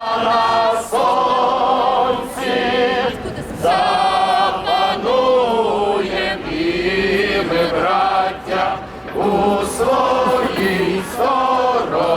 на сонці запануєм і ми, браття, у своїй сторонці.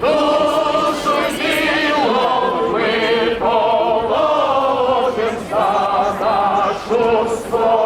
Душу діло ми за нашу свободу